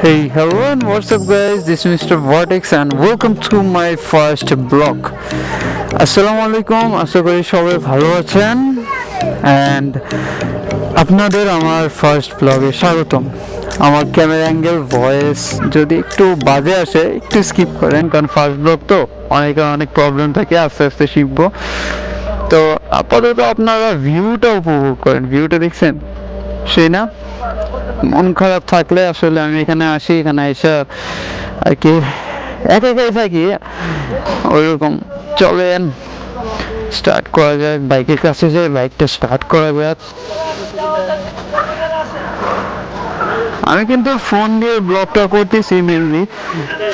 Hey, hello and what's up guys? This is Mr. Vortex and welcome to my first vlog. আসসালামু আলাইকুম আশা করি সবাই ভালো আছেন অ্যান্ড আপনাদের আমার ফার্স্ট ব্লগে স্বাগতম আমার ক্যামেরা অ্যাঙ্গেল ভয়েস যদি একটু বাজে আসে একটু স্কিপ করেন কারণ ফার্স্ট ব্লগ তো অনেকের অনেক প্রবলেম থাকে আস্তে আস্তে শিখব তো আপাতত আপনারা ভিউটা উপভোগ করেন ভিউটা দেখছেন সেই না মন খারাপ থাকলে আসলে আমি এখানে আসি, এখানে এসে আর কি, একা একাই থাকি। ওইরকম চলেন স্টার্ট করা যায় বাইকের কাছে যাই, বাইকটা স্টার্ট করা যাক। আমি কিন্তু ফোন দিয়ে ব্লগটা করতেছি মেনলি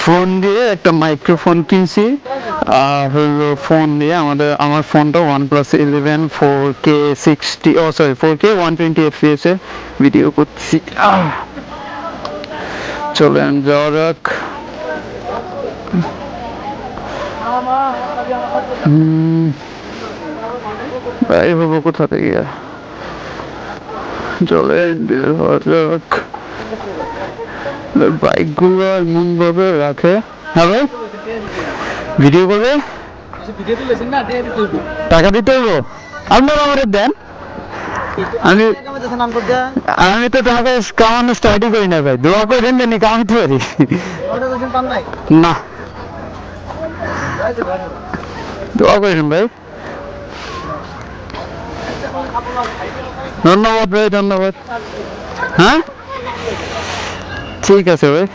ফোন দিয়ে একটা মাইক্রোফোন কিনছি। হলো ফোন দিয়ে আমাদের, আমার ফোনটা one plus eleven four K sixty oh sorry four K one twenty FPS এ ভিডিও করতেছি আহ! চলেন, যাওয়া যাক। বাইরে কোথা থেকে? চলেন, বের হওয়া যাক। বাইকগুলো এমন ভাবে রাখে। হ্যাঁ ভাই? ভিডিও করবে? টাকা দিতে হইব। আপনারা আমাদের দেন। আমি আমি তো টাকা কামানো করি না ভাই। দোয়া করে। দেন কামাতে পারি না। দোয়া করেন ভাই। ধন্যবাদ ভাই ধন্যবাদ। হ্যাঁ? ঠিক আছে ভাই।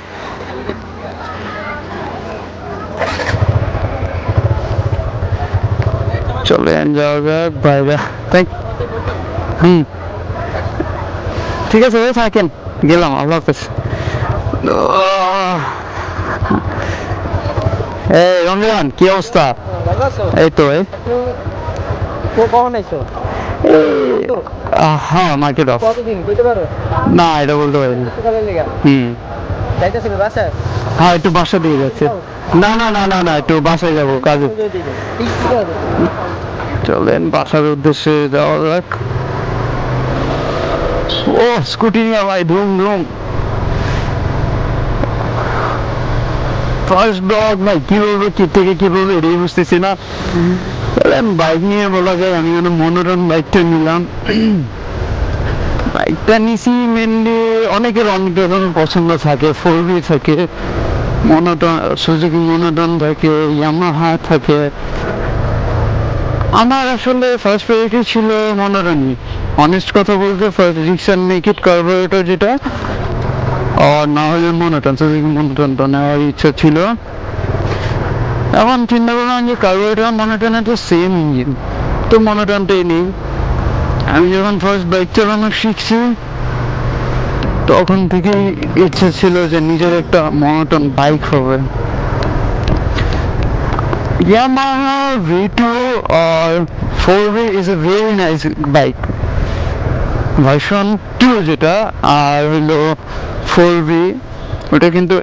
চলেন যাওয়া যাক বাইরে তাই হুম। ঠিক আছে ভাই থাকেন। গেলাম আল্লাহ হাফেজ। এই রমজান কি অবস্থা? এই তো কখন আইছো? হ্যাঁ মার্কেট অফ না এটা বলতে পারি হুম। যাইতেছি বাসা হ্যাঁ একটু বাসা দিয়ে যাচ্ছে। না না না না না একটু বাসায় যাব কাজে। চলেন বাসার উদ্দেশ্যে যাওয়া যাক। ও স্কুটি নিয়ে ভাই ধুম ধুম। ফার্স্ট ব্লগ ভাই কি বলব কি থেকে কি বলব এটাই বুঝতেছি না। বাইক নিয়ে বলা যায় আমি মনোরম বাইকটা নিলাম। বাইকটা নিছি মেনলি অনেকের অনেক ধরনের পছন্দ থাকে ফোর বি থাকে মনোটন সুজুকি মনোটন থাকে ইয়ামাহা থাকে। আমার আসলে ফার্স্ট প্রায়োরিটি ছিল মনোরঞ্জন অনেস্ট কথা বলতে ফার্স্ট রিক্সার নেকেট কার্বোরেটর যেটা, আর না হলে মনোটন সুজুকি মনোটনটা নেওয়ার ইচ্ছা ছিল। এখন চিন্তা করলাম যে কার্বোরেটর মনোটনের তো সেম ইঞ্জিন তো মনোটনটাই নেই। আমি যখন ফার্স্ট বাইক চালানো শিখছি, তখন থেকেই ইচ্ছে ছিল যে নিজের একটা মনোটন বাইক হবে Yamaha V2 or 4V is a very nice bike. Version two যেটা, আর হলো ফোর বি ওটা কিন্তু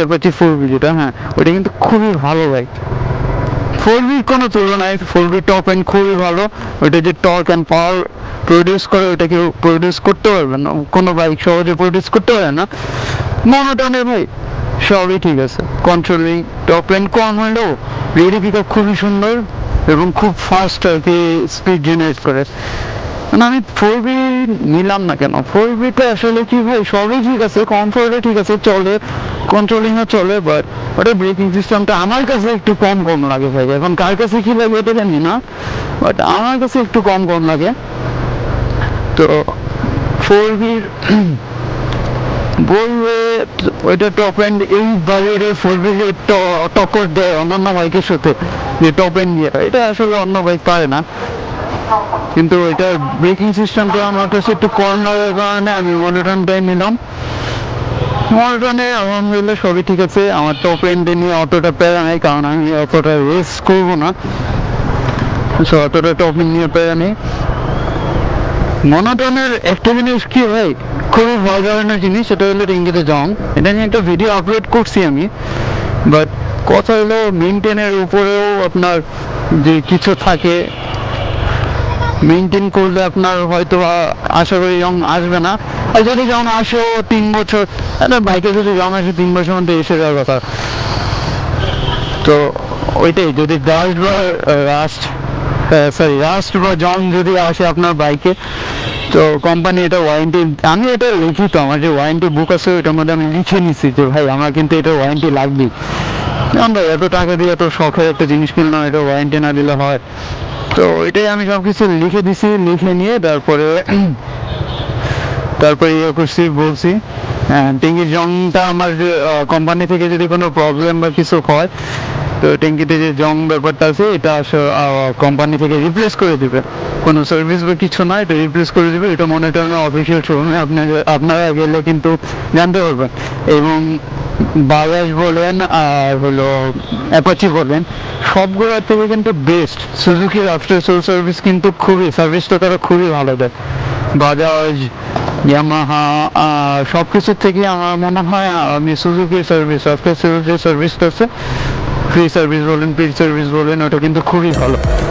এর পাচ্ছি ফোর বি যেটা হ্যাঁ ওটা কিন্তু খুবই ভালো বাইক ফোর বির কোনো তুলনা নাই ফোর বি টপ এন্ড খুবই ভালো। ওটা যে টর্ক অ্যান্ড পাওয়ার প্রডিউস করে ওটা কেউ প্রডিউস করতে পারবে না। কোনো বাইক সহজে প্রডিউস করতে পারে না। মনোটনের ভাই, সবই ঠিক আছে। কন্ট্রোলিং টপ এন্ড কম হলেও রেডি পিক আপ খুবই সুন্দর এবং খুব ফাস্ট আর কি স্পিড জেনারেট করে। মানে আমি ফোর বি নিলাম না কেন? ফোর বিতে আসলে কি ভাই, সবই ঠিক আছে কমফোর্টে ঠিক আছে, চলে কন্ট্রোলিংও চলে বাট ওটা ব্রেকিং সিস্টেমটা আমার কাছে একটু কম কম লাগে ভাই। এখন কার কাছে কি লাগে এটা জানি না বাট আমার কাছে একটু কম কম লাগে। তো ফোর বির বলবে, ওইটা টপ এন্ড এই বাজারে ফোর বিলে টক্কর দেয় অন্যান্য বাইকের সাথে, যে টপ এন্ড দিয়ে, এটা আসলে অন্য বাইক পারে না। কিন্তু এটার ব্রেকিং সিস্টেমটা আমার কাছে একটু কর্নারের কারণে আমি মনোটনটাই নিলাম। মনোটনে আলহামদুলিল্লাহ, সবই ঠিক আছে। আমার টপ এন্ডে নিয়ে অতটা প্যারা নেই, কারণ আমি অতটা রেস করব না। সো অতটা টপ নিয়ে প্যারা নেই। মনোটনের একটা জিনিস কি ভাই? খুবই ভয় ধরনের জিনিস, সেটা হলো রিঙ্গিতে জং। এটা নিয়ে একটা ভিডিও আপলোড করছি আমি। বাট কথা হলো মেনটেনের উপরেও আপনার যে কিছু থাকে মেনটেন করলে আপনার হয়তো আশা করি রং আসবে না। আর যদি রং আসেও তিন বছর একটা বাইকে যদি রং আসে তিন বছর মধ্যে এসে যাওয়ার কথা। তো ওইটাই, যদি ডাস্ট বা রাস্ট সরি রাস্ট বা জং যদি আসে আপনার বাইকে তো কোম্পানি এটা ওয়ারেন্টি আমি এটা লিখিত আমার যে ওয়ারেন্টি বুক আছে ওইটার মধ্যে আমি লিখে নিছি যে, ভাই, আমার কিন্তু এটা ওয়ারেন্টি লাগবে আমরা এত টাকা দিয়ে এত শখের একটা জিনিস কিনলাম, এটা ওয়ারেন্টি না দিলে হয়। তো এটাই আমি সব কিছু লিখে দিছি, লিখে নিয়ে তারপরে তারপরে ইয়ে করছি, বলছি ট্যাঙ্কির জংটা আমার কোম্পানি থেকে যদি কোনো প্রবলেম বা কিছু হয়, তো ট্যাঙ্কিতে যে জং ব্যাপারটা আছে, এটা কোম্পানি থেকে রিপ্লেস করে দিবে। কোনো সার্ভিস বা কিছু না, এটা রিপ্লেস করে দিবে, এটা মনে করেন অফিসিয়াল শোরুমে আপনারা আপনারা গেলে কিন্তু জানতে পারবেন। এবং বাজাজ বলেন আর হলো অ্যাপাচি বলেন সবগুলোর থেকে কিন্তু বেস্ট সুজুকির আফটার সেল সার্ভিস কিন্তু খুবই সার্ভিসটা তারা খুবই ভালো দেয়। বাজাজ ইয়ামাহা সব কিছুর থেকে আমার মনে হয় আমি সুজুকির সার্ভিস আফটার সেল যে সার্ভিসটা আছে ফ্রি সার্ভিস বলেন প্রি সার্ভিস বলেন, ওটা কিন্তু খুবই ভালো।